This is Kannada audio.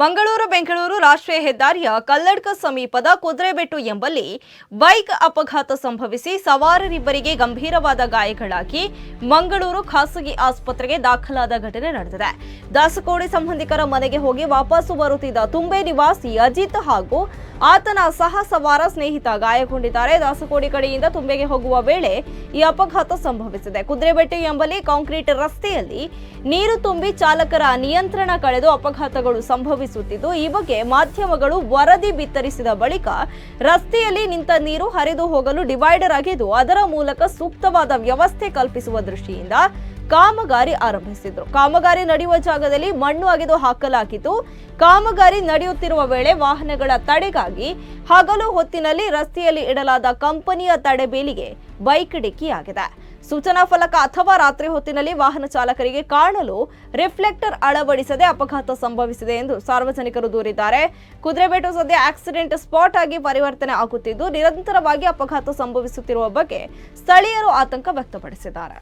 ಮಂಗಳೂರು, ಬೆಂಗಳೂರು ರಾಷ್ಟ್ರೀಯ ಹೆದ್ದಾರಿಯ ಕಲ್ಲಡ್ಕ ಸಮೀಪದ ಕುದುರೆಬೆಟ್ಟು ಎಂಬಲ್ಲಿ ಬೈಕ್ ಅಪಘಾತ ಸಂಭವಿಸಿ ಸವಾರರಿಬ್ಬರಿಗೆ ಗಂಭೀರವಾದ ಗಾಯಗಳಾಗಿ ಮಂಗಳೂರು ಖಾಸಗಿ ಆಸ್ಪತ್ರೆಗೆ ದಾಖಲಾದ ಘಟನೆ ನಡೆದಿದೆ. ದಾಸಕೋಡಿ ಸಂಬಂಧಿಕರ ಮನೆಗೆ ಹೋಗಿ ವಾಪಸ್ಸು ಬರುತ್ತಿದ್ದ ತುಂಬೆ ನಿವಾಸಿ ಅಜಿತ್ ಹಾಗೂ ಆತನ ಸಹ ಸವಾರ ಸ್ನೇಹಿತ ಗಾಯಗೊಂಡಿದ್ದಾರೆ. ದಾಸಕೋಡಿ ಕಡೆಯಿಂದ ತುಂಬೆಗೆ ಹೋಗುವ ವೇಳೆ ಈ ಅಪಘಾತ ಸಂಭವಿಸಿದೆ. ಕುದುರೆಬೆಟ್ಟೆ ಎಂಬಲ್ಲಿ ಕಾಂಕ್ರೀಟ್ ರಸ್ತೆಯಲ್ಲಿ ನೀರು ತುಂಬಿ ಚಾಲಕರ ನಿಯಂತ್ರಣ ಕಳೆದು ಅಪಘಾತಗಳು ಸಂಭವಿಸುತ್ತಿದ್ದು, ಈ ಬಗ್ಗೆ ಮಾಧ್ಯಮಗಳು ವರದಿ ಬಿತ್ತರಿಸಿದ ಬಳಿಕ ರಸ್ತೆಯಲ್ಲಿ ನಿಂತ ನೀರು ಹರಿದು ಹೋಗಲು ಡಿವೈಡರ್ ಆಗಿದ್ದು ಅದರ ಮೂಲಕ ಸೂಕ್ತವಾದ ವ್ಯವಸ್ಥೆ ಕಲ್ಪಿಸುವ ದೃಷ್ಟಿಯಿಂದ ಕಾಮಗಾರಿ ಆರಂಭಿಸಿದ್ರು. ಕಾಮಗಾರಿ ನಡೆಯುವ ಜಾಗದಲ್ಲಿ ಮಣ್ಣು ಅಗೆದು ಹಾಕಲಾಗಿದ್ದು ಕಾಮಗಾರಿ ನಡೆಯುತ್ತಿರುವ ವೇಳೆ ವಾಹನಗಳ ತಡೆಗಾಗಿ ಹಗಲು ಹೊತ್ತಿನಲ್ಲಿ ರಸ್ತೆಯಲ್ಲಿ ಇಡಲಾದ ಕಂಪನಿಯ ತಡೆಬೇಲಿಗೆ ಬೈಕ್ ಡಿಕ್ಕಿಯಾಗಿದೆ. ಸೂಚನಾ ಫಲಕ ಅಥವಾ ರಾತ್ರಿ ಹೊತ್ತಿನಲ್ಲಿ ವಾಹನ ಚಾಲಕರಿಗೆ ಕಾಣಲು ರಿಫ್ಲೆಕ್ಟರ್ ಅಳವಡಿಸದೆ ಅಪಘಾತ ಸಂಭವಿಸಿದೆ ಎಂದು ಸಾರ್ವಜನಿಕರು ದೂರಿದ್ದಾರೆ. ಕುದುರೆಬೇಟು ಸದ್ಯ ಆಕ್ಸಿಡೆಂಟ್ ಸ್ಪಾಟ್ ಆಗಿ ಪರಿವರ್ತನೆ ಆಗುತ್ತಿದ್ದು, ನಿರಂತರವಾಗಿ ಅಪಘಾತ ಸಂಭವಿಸುತ್ತಿರುವ ಬಗ್ಗೆ ಸ್ಥಳೀಯರು ಆತಂಕ ವ್ಯಕ್ತಪಡಿಸಿದ್ದಾರೆ.